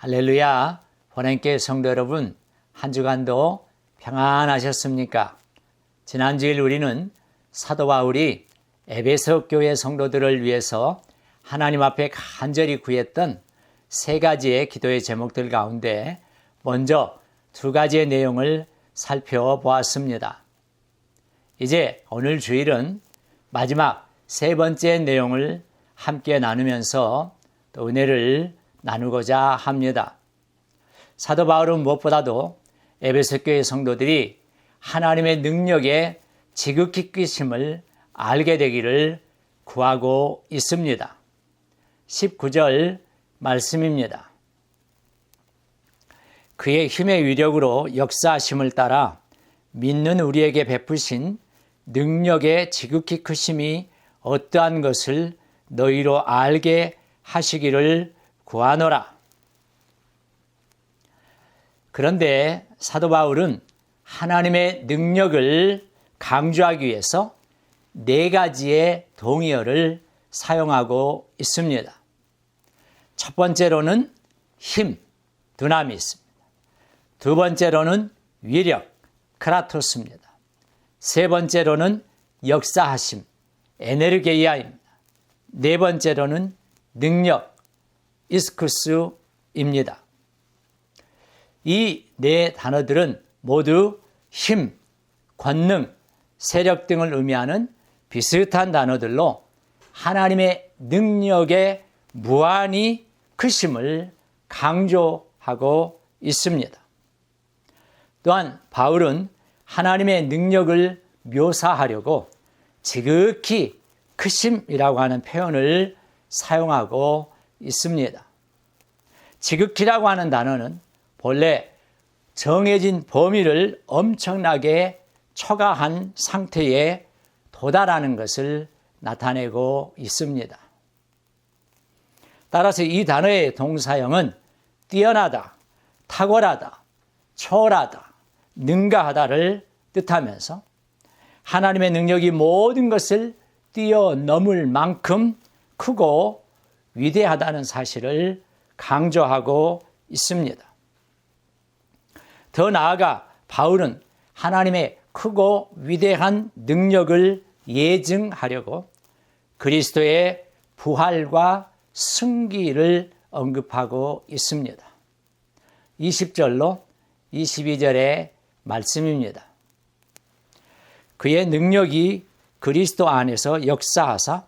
할렐루야. 보냄께 성도 여러분, 한 주간도 평안하셨습니까? 지난주일 우리는 사도 바울이 에베소 교회 성도들을 위해서 하나님 앞에 간절히 구했던 세 가지의 기도의 제목들 가운데 먼저 두 가지의 내용을 살펴보았습니다. 이제 오늘 주일은 마지막 세 번째 내용을 함께 나누면서 또 은혜를 나누고자 합니다. 사도 바울은 무엇보다도 에베소 교회 성도들이 하나님의 능력에 지극히 끼심을 알게 되기를 구하고 있습니다. 19절 말씀입니다. 그의 힘의 위력으로 역사하심을 따라 믿는 우리에게 베푸신 능력의 지극히 크심이 어떠한 것을 너희로 알게 하시기를 구하노라. 그런데 사도 바울은 하나님의 능력을 강조하기 위해서 네 가지의 동의어를 사용하고 있습니다. 첫 번째로는 힘, 두나미스입니다. 두 번째로는 위력, 크라토스입니다. 세 번째로는 역사하심, 에네르게이아입니다. 네 번째로는 능력, 이스쿠스입니다. 이 네 단어들은 모두 힘, 권능, 세력 등을 의미하는 비슷한 단어들로 하나님의 능력의 무한히 크심을 강조하고 있습니다. 또한 바울은 하나님의 능력을 묘사하려고 지극히 크심이라고 하는 표현을 사용하고 있습니다. 지극히라고 하는 단어는 본래 정해진 범위를 엄청나게 초과한 상태에 도달하는 것을 나타내고 있습니다. 따라서 이 단어의 동사형은 뛰어나다, 탁월하다, 초월하다, 능가하다를 뜻하면서 하나님의 능력이 모든 것을 뛰어넘을 만큼 크고 위대하다는 사실을 강조하고 있습니다. 더 나아가 바울은 하나님의 크고 위대한 능력을 예증하려고 그리스도의 부활과 승기를 언급하고 있습니다. 20절로 22절의 말씀입니다. 그의 능력이 그리스도 안에서 역사하사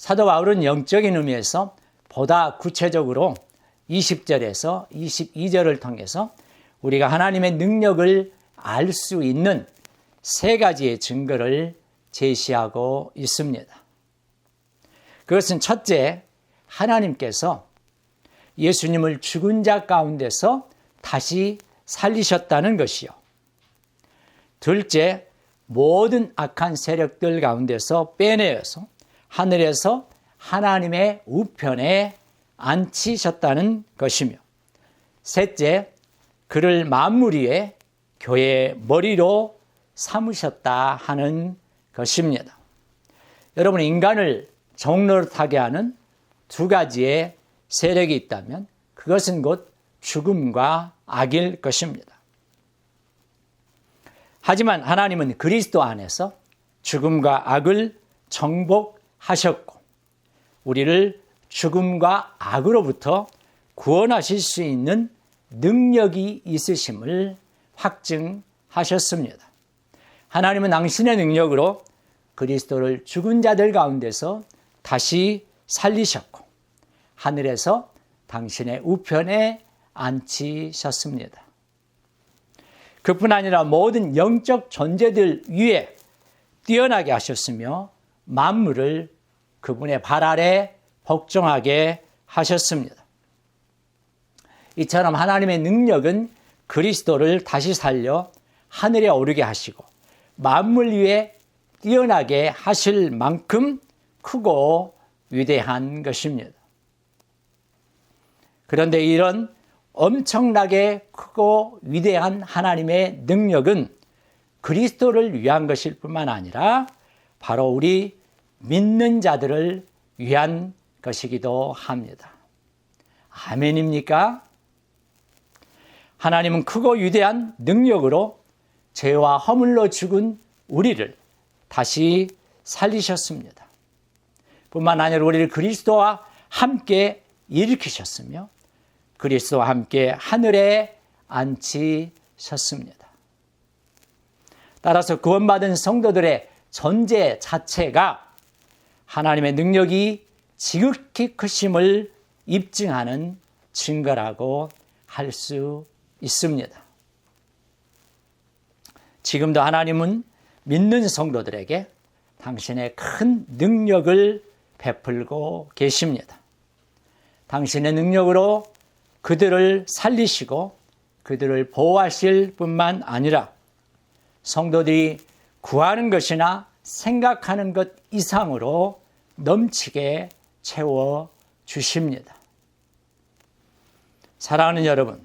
사도 바울은 영적인 의미에서 보다 구체적으로 20절에서 22절을 통해서 우리가 하나님의 능력을 알 수 있는 세 가지의 증거를 제시하고 있습니다. 그것은 첫째, 하나님께서 예수님을 죽은 자 가운데서 다시 살리셨다는 것이요. 둘째, 모든 악한 세력들 가운데서 빼내어서 하늘에서 하나님의 우편에 앉히셨다는 것이며, 셋째, 그를 만물 위에 교회의 머리로 삼으셨다 하는 것입니다. 여러분, 인간을 종로타게 하는 두 가지의 세력이 있다면 그것은 곧 죽음과 악일 것입니다. 하지만 하나님은 그리스도 안에서 죽음과 악을 정복 하셨고, 우리를 죽음과 악으로부터 구원하실 수 있는 능력이 있으심을 확증하셨습니다. 하나님은 당신의 능력으로 그리스도를 죽은 자들 가운데서 다시 살리셨고 하늘에서 당신의 우편에 앉히셨습니다. 그뿐 아니라 모든 영적 존재들 위에 뛰어나게 하셨으며 만물을 그분의 발 아래 복종하게 하셨습니다. 이처럼 하나님의 능력은 그리스도를 다시 살려 하늘에 오르게 하시고 만물 위에 뛰어나게 하실 만큼 크고 위대한 것입니다. 그런데 이런 엄청나게 크고 위대한 하나님의 능력은 그리스도를 위한 것일 뿐만 아니라 바로 우리 믿는 자들을 위한 것이기도 합니다. 아멘입니까? 하나님은 크고 위대한 능력으로 죄와 허물로 죽은 우리를 다시 살리셨습니다. 뿐만 아니라 우리를 그리스도와 함께 일으키셨으며 그리스도와 함께 하늘에 앉히셨습니다. 따라서 구원받은 성도들의 존재 자체가 하나님의 능력이 지극히 크심을 입증하는 증거라고 할 수 있습니다. 지금도 하나님은 믿는 성도들에게 당신의 큰 능력을 베풀고 계십니다. 당신의 능력으로 그들을 살리시고 그들을 보호하실 뿐만 아니라 성도들이 구하는 것이나 생각하는 것 이상으로 넘치게 채워 주십니다. 사랑하는 여러분,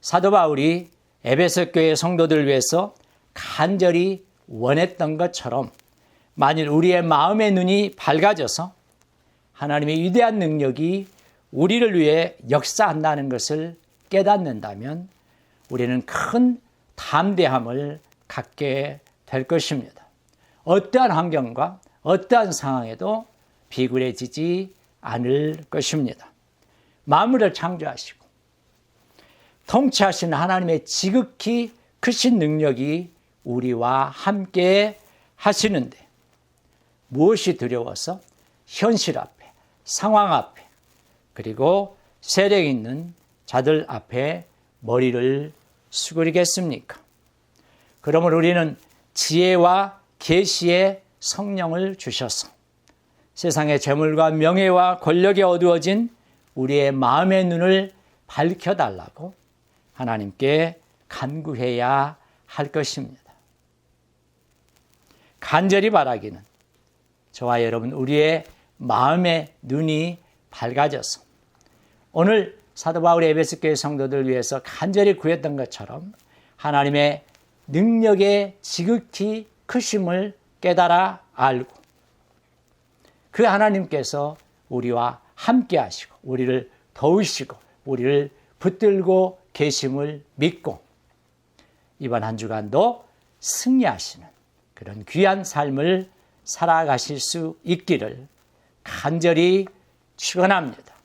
사도 바울이 에베소 교회 성도들을 위해서 간절히 원했던 것처럼 만일 우리의 마음의 눈이 밝아져서 하나님의 위대한 능력이 우리를 위해 역사한다는 것을 깨닫는다면 우리는 큰 담대함을 갖게 될 것입니다. 어떠한 환경과 어떠한 상황에도 비굴해지지 않을 것입니다. 만물을 창조하시고 통치하시는 하나님의 지극히 크신 능력이 우리와 함께 하시는데 무엇이 두려워서 현실 앞에, 상황 앞에, 그리고 세력 있는 자들 앞에 머리를 수그리겠습니까? 그러면 우리는 지혜와 계시의 성령을 주셔서 세상의 재물과 명예와 권력에 어두워진 우리의 마음의 눈을 밝혀달라고 하나님께 간구해야 할 것입니다. 간절히 바라기는 저와 여러분 우리의 마음의 눈이 밝아져서 오늘 사도 바울의 에베소 교회 성도들 위해서 간절히 구했던 것처럼 하나님의 능력의 지극히 크심을 깨달아 알고 그 하나님께서 우리와 함께 하시고 우리를 도우시고 우리를 붙들고 계심을 믿고 이번 한 주간도 승리하시는 그런 귀한 삶을 살아가실 수 있기를 간절히 축원합니다.